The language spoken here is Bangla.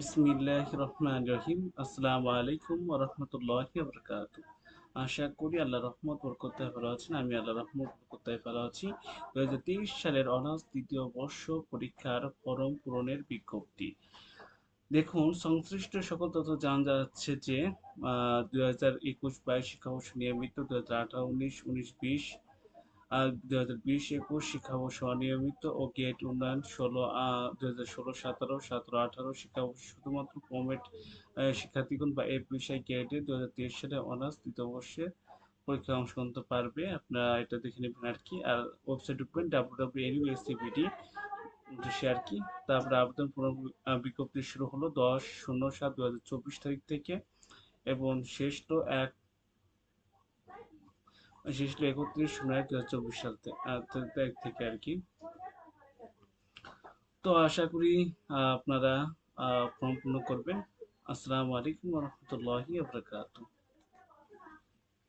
বিসমিল্লাহ রহমান রহিম। আসসালামু আলাইকুম রহমতুল্লাহ বরকাত আশা করি আল্লাহ রহমত বরকতায় ভালো আছেন। আমি আল্লাহ রহমত বরকতায় ভালো আছি। দু তেইশ সালের অনার্স দ্বিতীয় বর্ষ পরীক্ষার ফরম পূরণের বিজ্ঞপ্তি। দেখুন, সংশ্লিষ্ট সকল তথ্য জানা যাচ্ছে যে দুই হাজার একুশ বাইশ শিক্ষাবর্ষ নিয়মিত দু হাজার আঠারো, উনিশ উনিশ, বিশ দু হাজার বিশ একুশ শিক্ষাবর্ষ অনিয়মিত ও গেট উন্নয়ন ষোলো দু হাজার ষোলো, সতেরো সতেরো, আঠারো শিক্ষাবর্ষ শুধুমাত্র কমেট শিক্ষার্থীগণ বা এফ বিষয় গেটে দু হাজার তেইশ সালে অনার্স দ্বিতীয় বর্ষে পরীক্ষা অংশগ্রহণ করতে পারবে। আপনারা এটা দেখে নেবেন আর কি। আর ওয়েবসাইট ঢুকবেন ডাব্লিউ ডাব্লিউ এন ইউএসসিবিডি আর কি। তারপরে আবেদন পুনঃ বিজ্ঞপ্তি শুরু হলো দশ শূন্য সাত দু হাজার চব্বিশ তারিখ থেকে এবং শেষ তো এক শেষ হলো একত্রিশ এক দু হাজার চব্বিশ সাল থেকে আর কি। তো আশা করি আপনারা ফর্ম পূর্ণ করবেন। আসসালামু আলাইকুম রহমতুল্লাহি আবরাকাতুহ